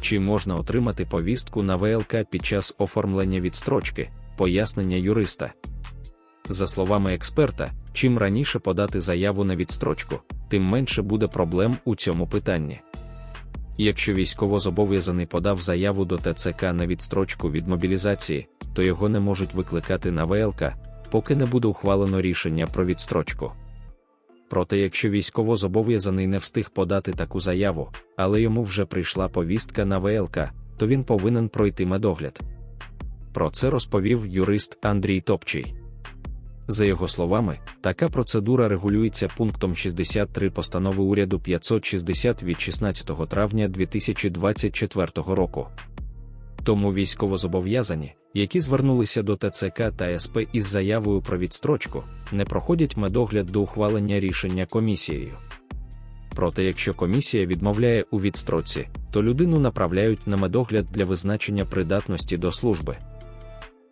Чи можна отримати повістку на ВЛК під час оформлення відстрочки, пояснення юриста? За словами експерта, чим раніше подати заяву на відстрочку, тим менше буде проблем у цьому питанні. Якщо військовозобов'язаний подав заяву до ТЦК на відстрочку від мобілізації, то його не можуть викликати на ВЛК, поки не буде ухвалено рішення про відстрочку. Проте, якщо військовозобов'язаний не встиг подати таку заяву, але йому вже прийшла повістка на ВЛК, то він повинен пройти медогляд. Про це розповів юрист Андрій Топчий. За його словами, така процедура регулюється пунктом 63 постанови уряду 560 від 16 травня 2024 року. Тому військовозобов'язані, які звернулися до ТЦК та СП із заявою про відстрочку, не проходять медогляд до ухвалення рішення комісією. Проте, якщо комісія відмовляє у відстрочці, то людину направляють на медогляд для визначення придатності до служби.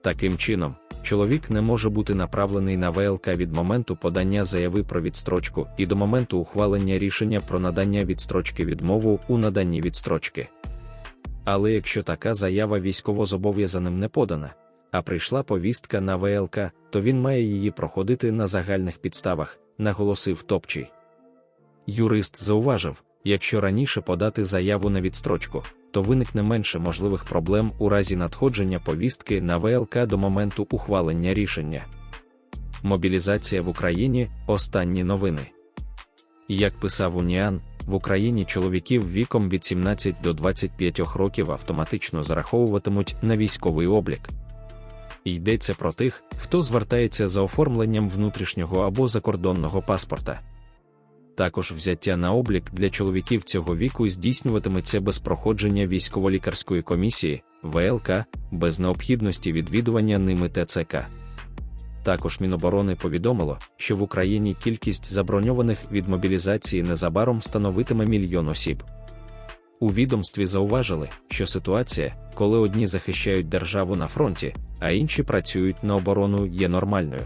Таким чином, чоловік не може бути направлений на ВЛК від моменту подання заяви про відстрочку і до моменту ухвалення рішення про надання відстрочки відмову у наданні відстрочки. Але якщо така заява військовозобов'язаним не подана, а прийшла повістка на ВЛК, то він має її проходити на загальних підставах, наголосив Топчий. Юрист зауважив, якщо раніше подати заяву на відстрочку, то виникне менше можливих проблем у разі надходження повістки на ВЛК до моменту ухвалення рішення. Мобілізація в Україні останні новини. Як писав Уніан, в Україні чоловіків віком від 17 до 25 років автоматично зараховуватимуть на військовий облік. Йдеться про тих, хто звертається за оформленням внутрішнього або закордонного паспорта. Також взяття на облік для чоловіків цього віку здійснюватиметься без проходження військово-лікарської комісії ВЛК, без необхідності відвідування ними ТЦК. Також Міноборони повідомило, що в Україні кількість заброньованих від мобілізації незабаром становитиме мільйон осіб. У відомстві зауважили, що ситуація, коли одні захищають державу на фронті, а інші працюють на оборону, є нормальною.